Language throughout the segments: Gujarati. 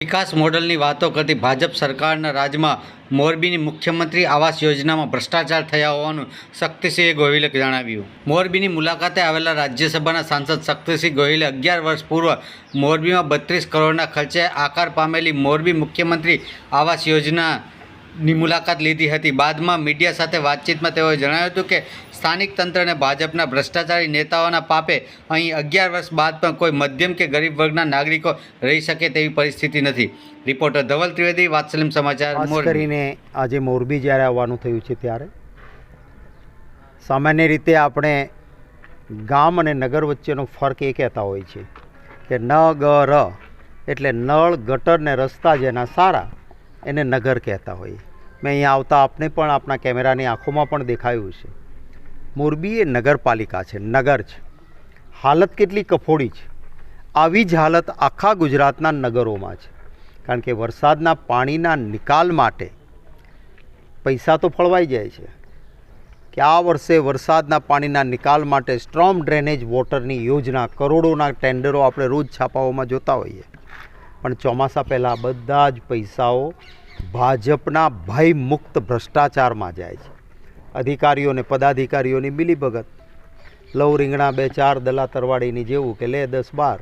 વિકાસ મોડલની વાતો કરતી ભાજપ સરકારના રાજમાં મોરબીની મુખ્યમંત્રી આવાસ યોજનામાં ભ્રષ્ટાચાર થયા હોવાનું શક્તિસિંહ ગોહિલે જણાવ્યું. મોરબીની મુલાકાતે આવેલા રાજ્યસભાના સાંસદ શક્તિસિંહ ગોહિલે અગિયાર વર્ષ પૂર્વ મોરબીમાં બત્રીસ કરોડના ખર્ચે આકાર પામેલી મોરબી મુખ્યમંત્રી આવાસ યોજનાની મુલાકાત લીધી હતી. બાદમાં મીડિયા સાથે વાતચીતમાં તેઓએ જણાવ્યું હતું કે સ્થાનિક તંત્રને ભાજપના ભ્રષ્ટાચારી નેતાઓના પાપે અહીં અગિયાર વર્ષ બાદ પણ કોઈ મધ્યમ કે ગરીબ વર્ગના નાગરિકો રહી શકે તેવી પરિસ્થિતિ નથી. રિપોર્ટર ધવલ ત્રિવેદી વાત્સલિમ સમાચાર કરીને આજે મોરબી જ્યારે આવવાનું થયું છે ત્યારે સામાન્ય રીતે આપણે ગામ અને નગર વચ્ચેનો ફરક એ કહેતા હોય છે કે ન ગ ર એટલે નળ ગટર ને રસ્તા જેના સારા એને નગર કહેતા હોઈએ મેં અહીંયા આવતા આપને પણ આપણા કેમેરાની આંખોમાં પણ દેખાયું છે મોરબી એ નગરપાલિકા છે, નગર છે. હાલત કેટલી કફોડી છે. આવી જ હાલત આખા ગુજરાતના નગરોમાં છે. કારણ કે વરસાદના પાણીના નિકાલ માટે પૈસા તો ફળવાઈ જાય છે. કે આ વર્ષે વરસાદના પાણીના નિકાલ માટે સ્ટ્રોમ ડ્રેનેજ વોટરની યોજના કરોડોના ટેન્ડરો આપણે રોજ છાપાઓમાં જોતા હોઈએ. પણ ચોમાસા પહેલાં બધા જ પૈસાઓ ભાજપના ભયમુક્ત ભ્રષ્ટાચારમાં જાય છે. અધિકારીઓને પદાધિકારીઓની મિલીભગત. લવ રીંગણા બે ચાર દલા તરવાડીની જેવું કે લે દસ બાર.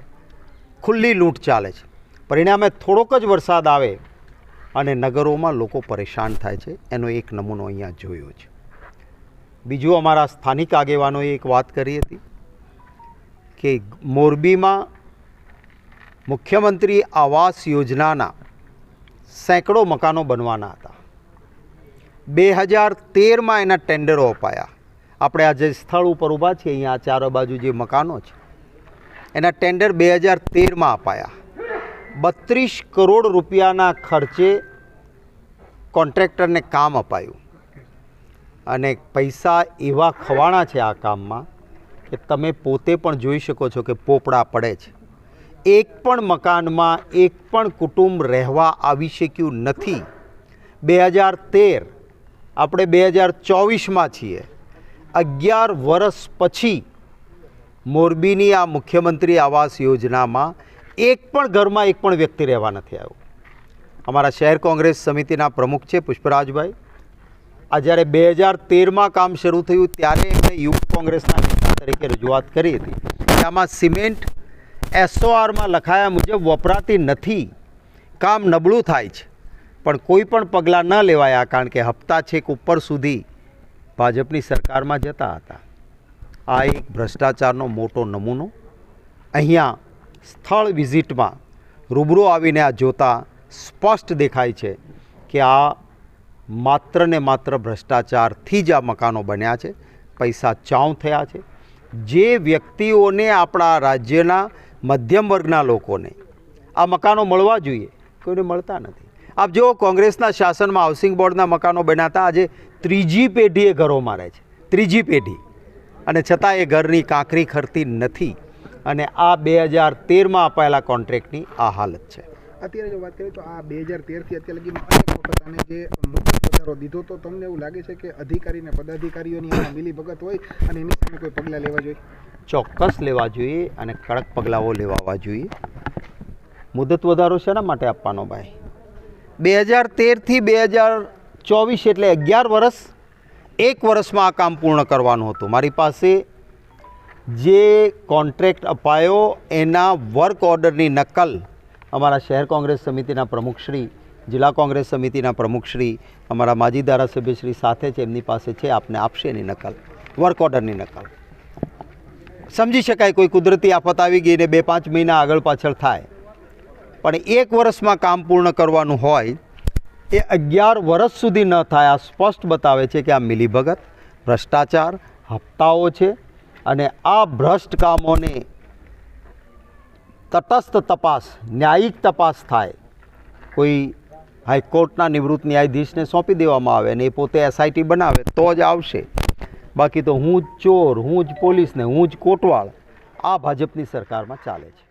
ખુલ્લી લૂંટ ચાલે છે. પરિણામે થોડોક જ વરસાદ આવે અને નગરોમાં લોકો પરેશાન થાય છે. એનો એક નમૂનો અહીંયા જોયો છે. બીજું અમારા સ્થાનિક આગેવાનોએ એક વાત કરી હતી કે મોરબીમાં મુખ્યમંત્રી આવાસ યોજનાના સેંકડો મકાનો બનવાના હતા. બે હજાર તેરમાં એના ટેન્ડરો અપાયા. આપણે આ જે સ્થળ ઉપર ઊભા છીએ, અહીંયા ચારો બાજુ જે મકાનો છે, એના ટેન્ડર બે હજાર તેરમાં અપાયા. બત્રીસ કરોડ રૂપિયાના ખર્ચે કોન્ટ્રાક્ટરને કામ અપાયું. અને પૈસા એવા ખવાણા છે આ કામમાં કે તમે પોતે પણ જોઈ શકો છો કે પોપડા પડે છે. એક પણ મકાનમાં એક પણ કુટુંબ રહેવા આવી શક્યું નથી. બે હજાર તેર, આપણે બે હજાર ચોવીસમાં છીએ. અગિયાર વર્ષ પછી મોરબીની આ મુખ્યમંત્રી આવાસ યોજનામાં એક પણ ઘરમાં એક પણ વ્યક્તિ રહેવા નથી આવ્યો. અમારા શહેર કોંગ્રેસ સમિતિના પ્રમુખ છે પુષ્પરાજભાઈ. આ જ્યારે બે હજાર તેરમાં કામ શરૂ થયું, ત્યારે એમણે યુથ કોંગ્રેસના નેતા તરીકે રજૂઆત કરી હતી. આમાં સિમેન્ટ એસઓઆરમાં લખાયા મુજબ વપરાતી નથી. કામ નબળું થાય છે. પણ કોઈ પણ પગલાં ન લેવાયા કારણ કે હપ્તા છેક ઉપર સુધી ભાજપની સરકારમાં જતા હતા. આ એક ભ્રષ્ટાચારનો મોટો નમૂનો. અહીંયા સ્થળ વિઝિટમાં રૂબરૂ આવીને આ જોતા સ્પષ્ટ દેખાય છે કે આ માત્ર ને માત્ર ભ્રષ્ટાચારથી જ આ મકાનો બન્યા છે. પૈસા ચાઉં થયા છે. જે વ્યક્તિઓને આપણા રાજ્યના મધ્યમ વર્ગના લોકોને. આ મકાનો મળવા જોઈએ. કોઈને મળતા નથી. આપ જો કોંગ્રેસના શાસનમાં હાઉસિંગ બોર્ડના મકાનો બનાતા આજે ત્રીજી પેઢીએ ઘરો મારે છે. ત્રીજી પેઢી. અને છતાં એ ઘરની કાંકરી ખરતી નથી. અને આ બે હજાર તેરમાં અપાયેલા કોન્ટ્રાક્ટની આ હાલત છે. અત્યારે જો વાત કરીએ તો આ બે હજાર તેરથી અત્યાર વખત આને જે વધારો દીધો તો તમને એવું લાગે છે કે અધિકારી ને પદાધિકારીઓની મિલી ભગત હોય અને એની સામે કોઈ પગલાં લેવા જોઈએ? ચોક્કસ લેવા જોઈએ અને કડક પગલાઓ લેવાવા જોઈએ. મુદત વધારો શેના માટે આપવાનો ભાઈ? બે હજાર તેરથી બે હજાર ચોવીસ એટલે અગિયાર વર્ષ એક વર્ષમાં આ કામ પૂર્ણ કરવાનું હતું. મારી પાસે જે કોન્ટ્રાક્ટ અપાયો એના વર્ક ઓર્ડરની નકલ અમારા શહેર કોંગ્રેસ સમિતિના પ્રમુખશ્રી જિલ્લા કોંગ્રેસ સમિતિના પ્રમુખશ્રી અમારા માજી ધારાસભ્યશ્રી સાથે છે, એમની પાસે છે, આપને આપશે એની નકલ, વર્ક ઓર્ડરની નકલ. સમજી શકાય કોઈ કુદરતી આફત આવી ગઈ ને બે પાંચ મહિના આગળ પાછળ થાય. પણ એક વર્ષમાં કામ પૂર્ણ કરવાનું હોય, એ અગિયાર વર્ષ સુધી ન થાય. આ સ્પષ્ટ બતાવે છે કે આ મિલીભગત ભ્રષ્ટાચાર હપ્તાઓ છે અને આ ભ્રષ્ટ કામોને તટસ્થ તપાસ, ન્યાયિક તપાસ થાય. કોઈ હાઈકોર્ટના નિવૃત્ત ન્યાયાધીશને સોંપી દેવામાં આવે અને એ પોતે એસઆઈટી બનાવે તો જ આવશે. બાકી તો હું જ ચોર, હું જ પોલીસને, હું જ કોટવાળ આ ભાજપની સરકારમાં ચાલે છે.